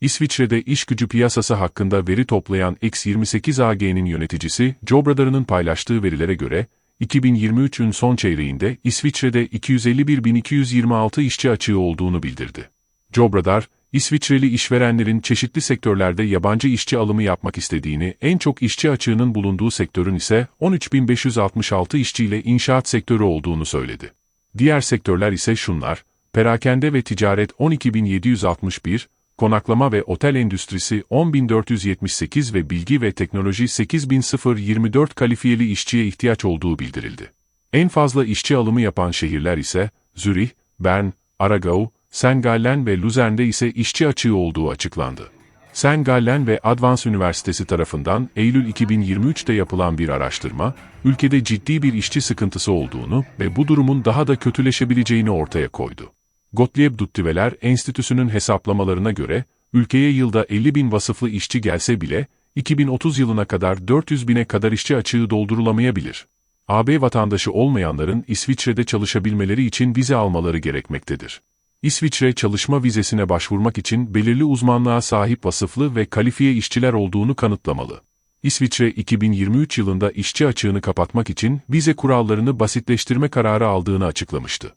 İsviçre'de iş gücü piyasası hakkında veri toplayan X28 AG'nin yöneticisi, Jobradar'ın paylaştığı verilere göre, 2023'ün son çeyreğinde İsviçre'de 251.226 işçi açığı olduğunu bildirdi. Jobradar, İsviçreli işverenlerin çeşitli sektörlerde yabancı işçi alımı yapmak istediğini, en çok işçi açığının bulunduğu sektörün ise 13.566 işçiyle inşaat sektörü olduğunu söyledi. Diğer sektörler ise şunlar, perakende ve ticaret 12.761, konaklama ve otel endüstrisi 10.478 ve bilgi ve teknoloji 8.024 kalifiyeli işçiye ihtiyaç olduğu bildirildi. En fazla işçi alımı yapan şehirler ise Zürih, Bern, Aragao, Saint Gallen ve Luzern'de ise işçi açığı olduğu açıklandı. Saint Gallen ve Advance Üniversitesi tarafından Eylül 2023'te yapılan bir araştırma, ülkede ciddi bir işçi sıkıntısı olduğunu ve bu durumun daha da kötüleşebileceğini ortaya koydu. Gottlieb Duttiveler Enstitüsü'nün hesaplamalarına göre, ülkeye yılda 50 bin vasıflı işçi gelse bile, 2030 yılına kadar 400 bine kadar işçi açığı doldurulamayabilir. AB vatandaşı olmayanların İsviçre'de çalışabilmeleri için vize almaları gerekmektedir. İsviçre çalışma vizesine başvurmak için belirli uzmanlığa sahip vasıflı ve kalifiye işçiler olduğunu kanıtlamalı. İsviçre 2023 yılında işçi açığını kapatmak için vize kurallarını basitleştirme kararı aldığını açıklamıştı.